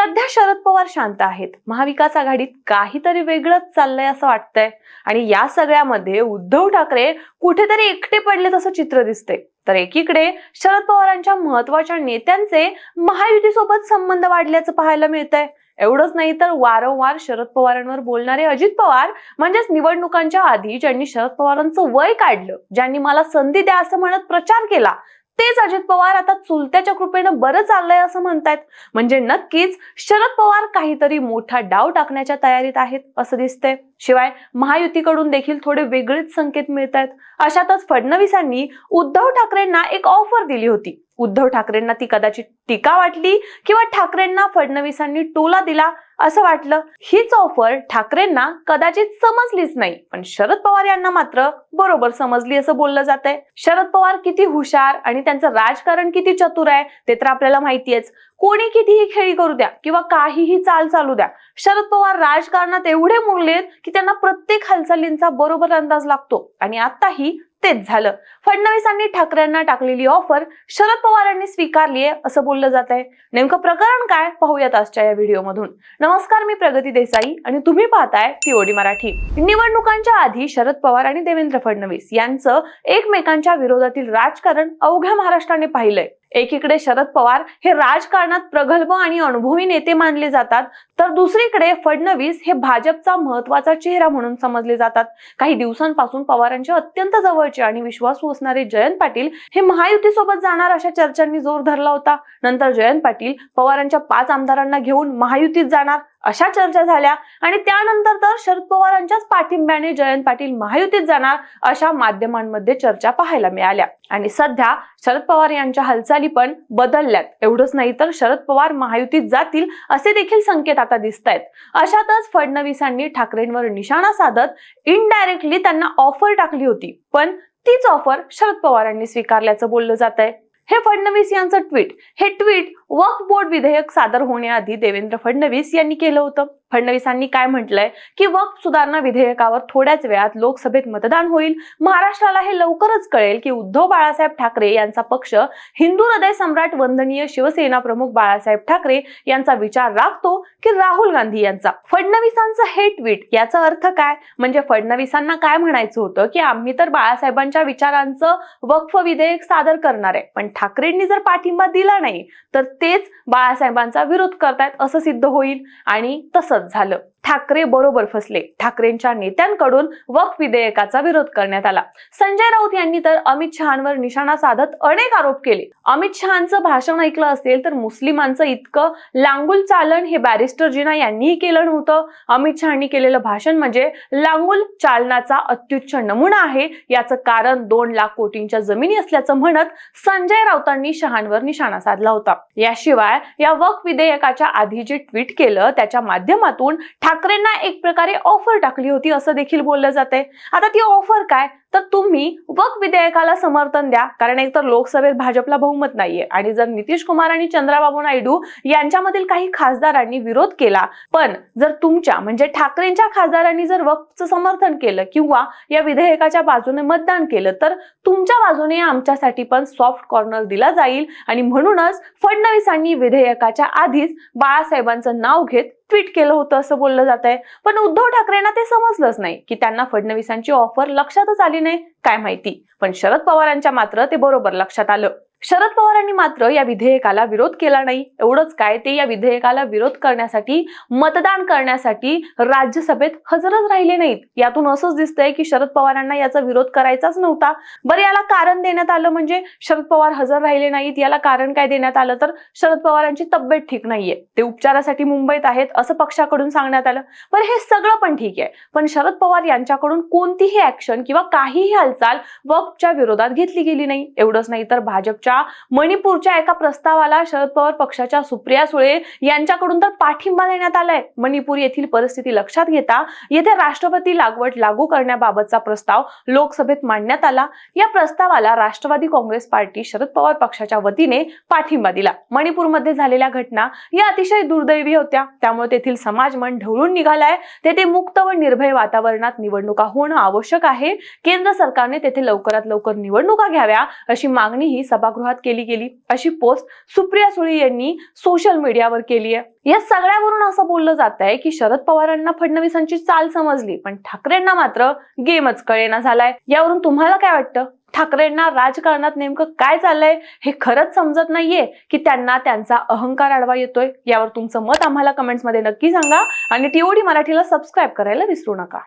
सध्या शरद पवार शांत आहेत. महाविकास आघाडीत काहीतरी वेगळंच चाललंय असं वाटतंय. आणि या सगळ्यामध्ये उद्धव ठाकरे कुठेतरी एकटे पडलेत असं चित्र दिसतंय. तर एकीकडे शरद पवारांच्या महत्त्वाच्या नेत्यांचे महायुतीसोबत संबंध वाढल्याचं पाहायला मिळतंय. एवढंच नाही तर वारंवार शरद पवारांवर बोलणारे अजित पवार म्हणजेच निवडणुकांच्या आधी ज्यांनी शरद पवारांचं वय काढलं ज्यांनी मला संधी द्या असं म्हणत प्रचार केला तेच अजित पवार आता चुलत्याच्या कृपेनं बरं चाललंय असं म्हणतायत. म्हणजे नक्कीच शरद पवार काहीतरी मोठा डाव टाकण्याच्या तयारीत आहेत असं दिसतंय. शिवाय महायुतीकडून देखील थोडे वेगळेच संकेत मिळत आहेत अशातच फडणवीसांनी उद्धव ठाकरेंना एक ऑफर दिली होती. उद्धव ठाकरेंना ती कदाचित टीका वाटली किंवा ठाकरेंना फडणवीसांनी टोला दिला असं वाटलं हीच ऑफर ठाकरेंना कदाचित समजलीच नाही. पण शरद पवार यांना मात्र बरोबर समजली असं बोललं जात आहे शरद पवार किती हुशार आणि त्यांचं राजकारण किती चतुर आहे ते तर आपल्याला माहितीयेच. कोणी कितीही खेळी करू द्या किंवा काहीही चाल चालू द्या शरद पवार राजकारणात एवढे मुरलेत की त्यांना प्रत्येक हालचालींचा बरोबर अंदाज लागतो. आणि आताही तेच झालं. फडणवीसांनी ठाकरेंना टाकलेली ऑफर शरद पवारांनी स्वीकारली आहे असं बोललं जात आहे नेमकं प्रकरण काय? पाहूयात आजच्या या व्हिडिओमधून. नमस्कार मी प्रगती देसाई आणि तुम्ही पाहताय टीओडी मराठी. निवडणुकांच्या आधी शरद पवार आणि देवेंद्र फडणवीस यांचं एकमेकांच्या विरोधातील राजकारण अवघ्या महाराष्ट्राने पाहिलंय. एकीकडे शरद पवार हे राजकारणात प्रगल्भ आणि अनुभवी नेते मानले जातात तर दुसरीकडे फडणवीस हे भाजपचा महत्त्वाचा चेहरा म्हणून समजले जातात. काही दिवसांपासून पवारांचे अत्यंत जवळचे आणि विश्वासू असणारे जयंत पाटील हे महायुतीसोबत जाणार अशा चर्चांनी जोर धरला होता. नंतर जयंत पाटील पवारांच्या पाच आमदारांना घेऊन महायुतीत जाणार. अशा चर्चा झाल्या आणि त्यानंतर तर शरद पवारांच्याच पाठिंब्याने जयंत पाटील महायुतीत जाणार अशा माध्यमांमध्ये चर्चा पाहायला मिळाल्या. आणि सध्या शरद पवार यांच्या हालचाली पण बदलल्यात. एवढंच नाही तर शरद पवार महायुतीत जातील असे देखील संकेत आता दिसत आहेत अशातच फडणवीसांनी ठाकरेंवर निशाणा साधत इनडायरेक्टली त्यांना ऑफर टाकली होती. पण तीच ऑफर शरद पवारांनी स्वीकारल्याचं बोललं जात आहे हे फडणवीस यांचं ट्विट हे ट्विट वक्फ बोर्ड विधेयक सादर होण्याआधी देवेंद्र फडणवीस यांनी केलं होतं. फडणवीसांनी काय म्हटलंय? की वक्फ सुधारणा विधेयकावर थोड्याच वेळात लोकसभेत मतदान होईल. महाराष्ट्राला हे लवकरच कळेल की उद्धव बाळासाहेब ठाकरे यांचा पक्ष हिंदू हृदय सम्राट वंदनीय शिवसेना प्रमुख बाळासाहेब ठाकरे यांचा विचार राखतो की राहुल गांधी यांचा. फडणवीसांचं हे ट्विट याचा अर्थ काय? म्हणजे फडणवीसांना काय म्हणायचं होतं? की आम्ही तर बाळासाहेबांच्या विचारांचं वक्फ विधेयक सादर करणार आहे. पण ठाकरेंनी जर पाठिंबा दिला नाही तर तेच बाळासाहेबांचा विरोध करतायत असं सिद्ध होईल आणि तसंच झालं. ठाकरे बरोबर फसले. ठाकरेंच्या नेत्यांकडून वक्फ विधेयकाचा विरोध करण्यात आला. संजय राऊत यांनी तर अमित शहांवर निशाणा साधत अनेक आरोप केले. अमित शहांचं भाषण ऐकलं असेल तर मुस्लिमांचं इतकं लांगुल चालन हे बॅरिस्टर जिना यांनीही केलं नव्हतं. अमित शहानी केलेलं भाषण म्हणजे लांगुल चालनाचा अत्युच्च नमुना आहे. याचं कारण दोन लाख कोटींच्या जमिनी असल्याचं म्हणत संजय राऊतांनी शहांवर निशाणा साधला होता. याशिवाय या वक्फ विधेयकाच्या आधी जे ट्विट केलं त्याच्या माध्यमातून ठाकरेंना एक प्रकारे ऑफर टाकली होती असं देखील बोललं जाते आता ती ऑफर काय? तर तुम्ही वक विधेयकाला समर्थन द्या. कारण एकतर लोकसभेत भाजपला बहुमत नाहीये. आणि जर नितीश कुमार आणि चंद्राबाबू नायडू यांच्यामधील काही खासदारांनी विरोध केला पण जर तुमच्या म्हणजे ठाकरेंच्या खासदारांनी जर वकचं समर्थन केलं किंवा या विधेयकाच्या बाजूने मतदान केलं तर तुमच्या बाजूने आमच्यासाठी पण सॉफ्ट कॉर्नर दिला जाईल. आणि म्हणूनच फडणवीसांनी विधेयकाच्या आधीच बाळासाहेबांचं नाव घेत ट्विट केलं होतं असं बोललं जात आहे पण उद्धव ठाकरेंना ते समजलंच नाही की त्यांना फडणवीसांची ऑफर लक्षातच आली नाही. काय माहिती? पण शरद पवारांच्या मात्र ते बरोबर लक्षात आलं. शरद पवारांनी मात्र या विधेयकाला विरोध केला नाही. एवढंच काय ते या विधेयकाला विरोध करण्यासाठी मतदान करण्यासाठी राज्यसभेत हजरच राहिले नाहीत. यातून असंच दिसतंय की शरद पवारांना याचा विरोध करायचाच नव्हता. बरं याला कारण देण्यात आलं म्हणजे शरद पवार हजर राहिले नाहीत. याला कारण काय देण्यात आलं? तर शरद पवारांची तब्येत ठीक नाहीये. ते उपचारासाठी मुंबईत आहेत असं पक्षाकडून सांगण्यात आलं. बरं हे सगळं पण ठीक आहे. पण शरद पवार यांच्याकडून कोणतीही ऍक्शन किंवा काहीही हालचाल वक्फच्या विरोधात घेतली गेली नाही. एवढंच नाही तर भाजपच्या मणिपूरच्या एका प्रस्तावाला शरद पवार पक्षाच्या सुप्रिया सुळे यांच्याकडून तर पाठिंबा देण्यात आलाय. मणिपूर येथील परिस्थिती लक्षात घेता येथे राष्ट्रपती लागवड लागू करण्याबाबतचा प्रस्ताव लोकसभेत मांडण्यात आला. या प्रस्तावाला राष्ट्रवादी काँग्रेस पार्टी शरद पवार पक्षाच्या वतीने पाठिंबा दिला. मणिपूरमध्ये झालेल्या घटना या अतिशय दुर्दैवी होत्या. त्यामुळे तेथील समाज मन ढवळून निघालाय. तेथे मुक्त व निर्भय वातावरणात निवडणुका होणं आवश्यक आहे. केंद्र सरकार सरकारने तेथे लवकरात लवकर निवडणुका घ्याव्या अशी मागणी ही सभागृहात केली गेली. अशी पोस्ट सुप्रिया सुळे यांनी सोशल मीडियावर केली आहे. या सगळ्यावरून असं बोललं जात आहे की शरद पवारांना फडणवीसांची चाल समजली पण ठाकरेंना मात्र गेमच कळेना झालाय. यावरून तुम्हाला काय वाटतं? ठाकरेंना राजकारणात नेमकं काय चाललंय हे खरंच समजत नाहीये की त्यांना त्यांचा अहंकार आडवा येतोय? यावर तुमचं मत आम्हाला कमेंट्समध्ये नक्की सांगा आणि टीओडी मराठीला सबस्क्राईब करायला विसरू नका.